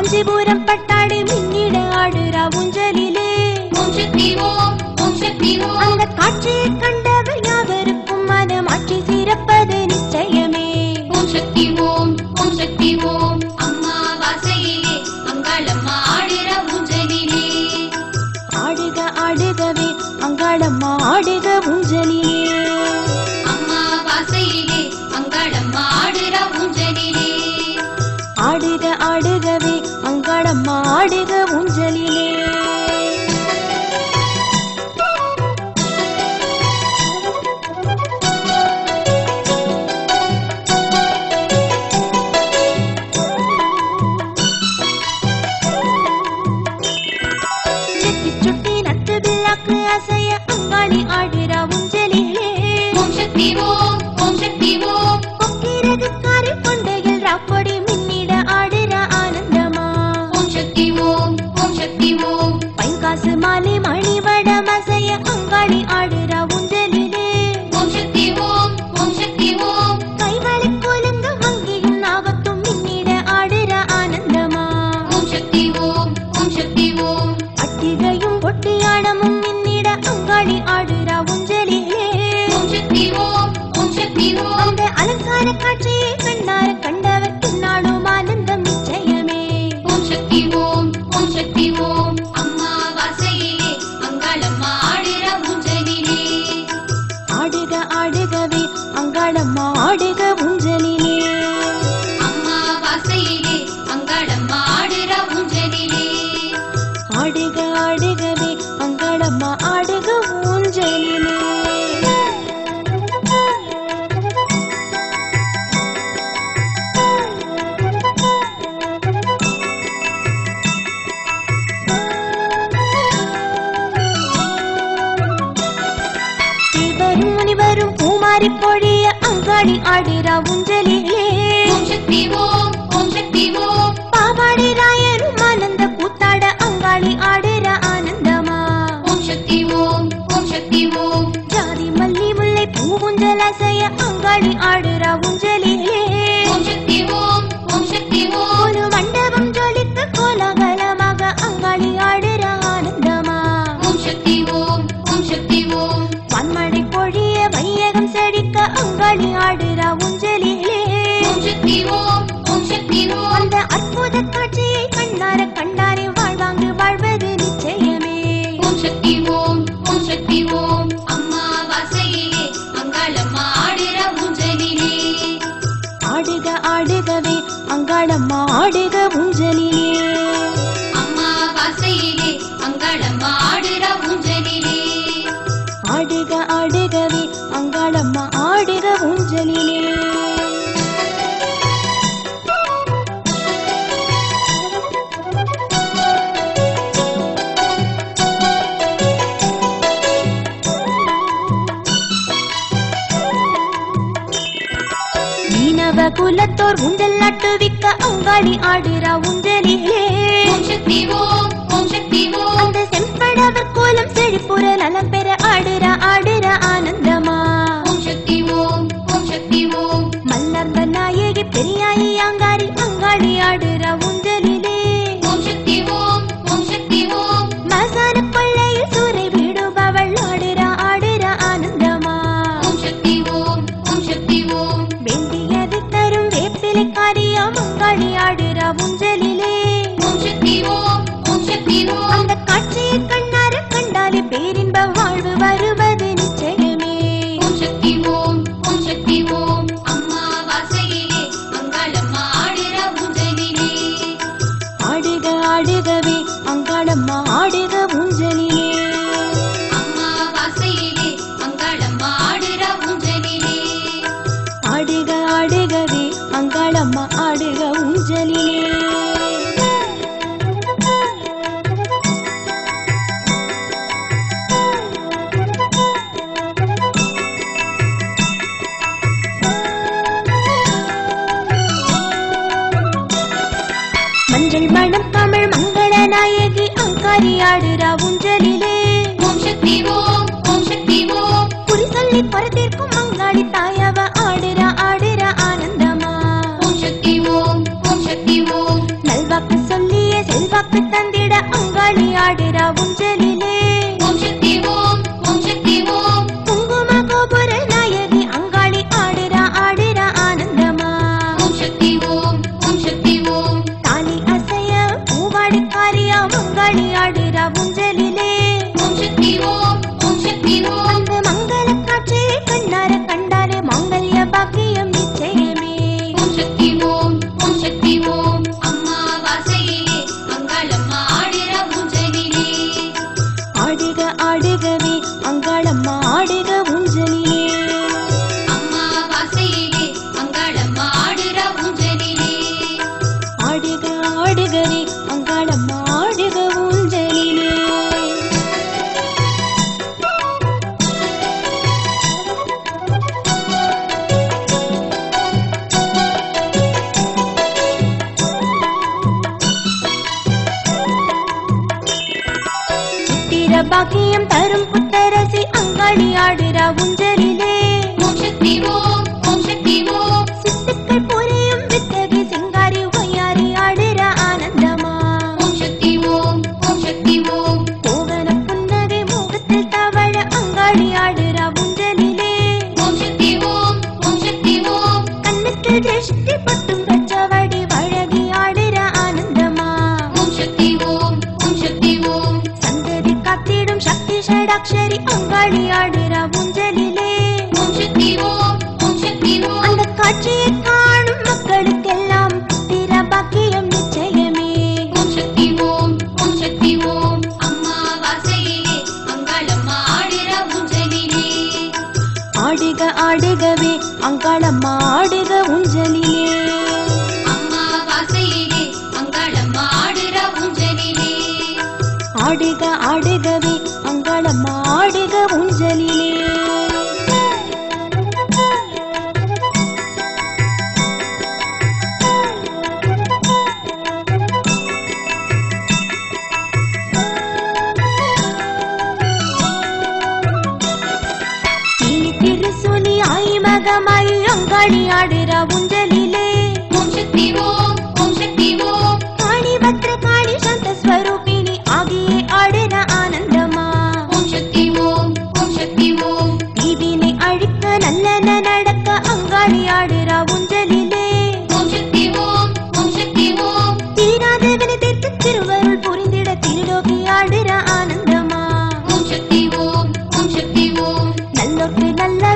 காஞ்சிபுரம் பட்டாடு மின்னிட ஆடுரா ஊஞ்சலிலே. அந்த காட்சியை கண்டவர் யாவருக்கும் மனம் ஆட்சி சிறப்பது நிச்சயமே. ஓம் சக்தி ஓம் ஓம் சக்தி ஆடுக ஆடுகவே அங்காளம்மா ஆடுக ஊஞ்சலிலே. Don't you உலகம் செழிக்க அங்காளி ஆடுறா ஊஞ்சலிலே. அந்த அற்புத காட்சியை கண்ணார கண்டாரே வாழ்வாங்கு வாழ்வது நிச்சயமே. ஓம் சக்தி ஓம் ஓம் சக்தி ஓம் அம்மா வாசையிலே அங்காளம்மா ஆடுற ஊஞ்சலிலே. ஆடுக ஆடுகவே அங்காளம்மா ஆடுக ஊஞ்சல் குலத்தோர் உந்தல் நட்டுவிக்க அங்காளி ஆடுறா உந்தலிலே ஓம் சக்தி ஓம் ஓம் சக்தி ஓம். அந்த செம்படவர் கோலம் செழிப்புற நலம் பெற மரத்திற்கும் மங்காளி தாயாவ ஆடுற ஆடுற ஆனந்தமா. ஓம் சக்தி ஓம் ஓம் சக்தி ஓம். நல்வாக்கு சொல்லிய செல்வாக்கு தந்திட அங்காளி ஆடுற உஞ்சலிலே ஓம் சக்தி ஓம் ஓம் சக்தி ஓம். குங்கும கோபுர நாயகி அங்காளி ஆடுற ஆடுற ஆனந்தமா. ஓம் சக்தி ஓம் ஓம் சக்தி ஓம். தாலி அசைய பூவாடிக்காரியா அங்காளி ஆடுற உஞ்சலிலே ஓம் சக்தி ஓம் ஓம் சக்தி ஓம். கண்ணார கண்டாரே மங்கல்ய பாக்கிய பாக்கியம் தரும் புத்தரசி அங்காளி ஆடுறா உஞ்சலிலே. மோட்சத்தை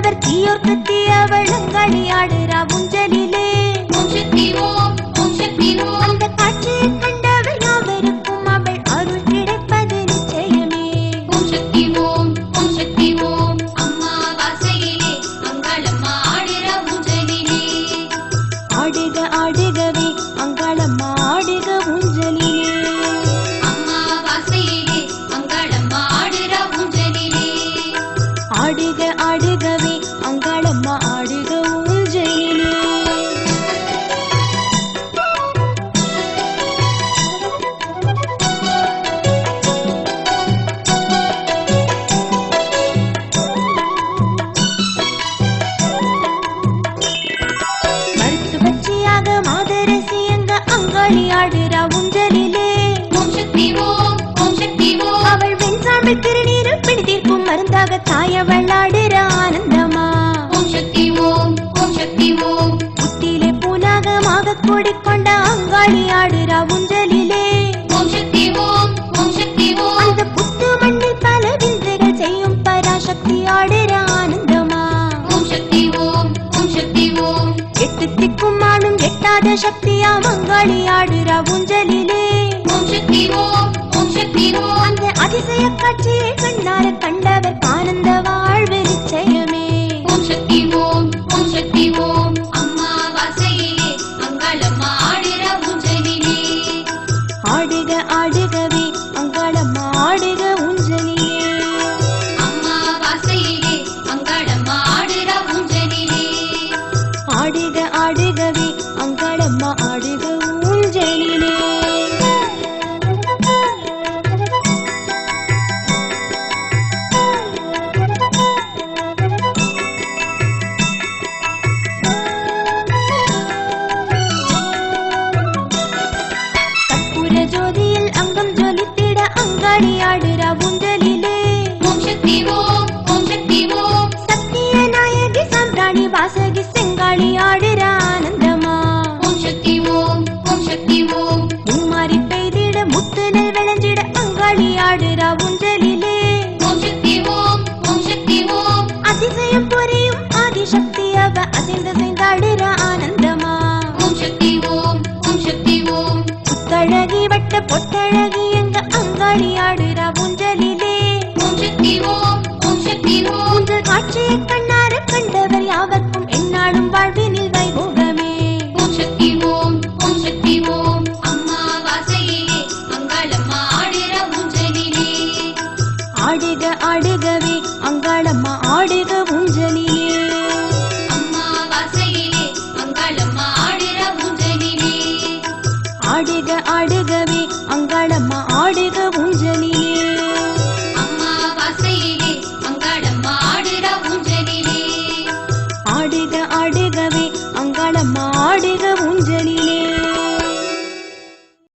தேவர் தீயோர் கத்தி அவளங்காளி ஆடுறா உஞ்சலிலே அந்த காட்சி விளையாடுற உஞ்சலிலே ஓம் சக்தி ஓம் அவள் வெண்சாம்பு திருநீரு பிடித்திருக்கும் மருந்தாக தாய வள்ளாடுற ஆனந்தமா. சக்தி ஓம் சக்தி ஓம். புத்திலே பூனாகமாக கூடிக்கொண்ட அங்காளியா 这一幕 போட்ட பொட்டழகி எங்க அங்காளி ஆடுறா ஊஞ்சலிலே. காட்சியை கண்ணார கண்டவர் யாவர்க்கும் என்னாலும் வாழ்வு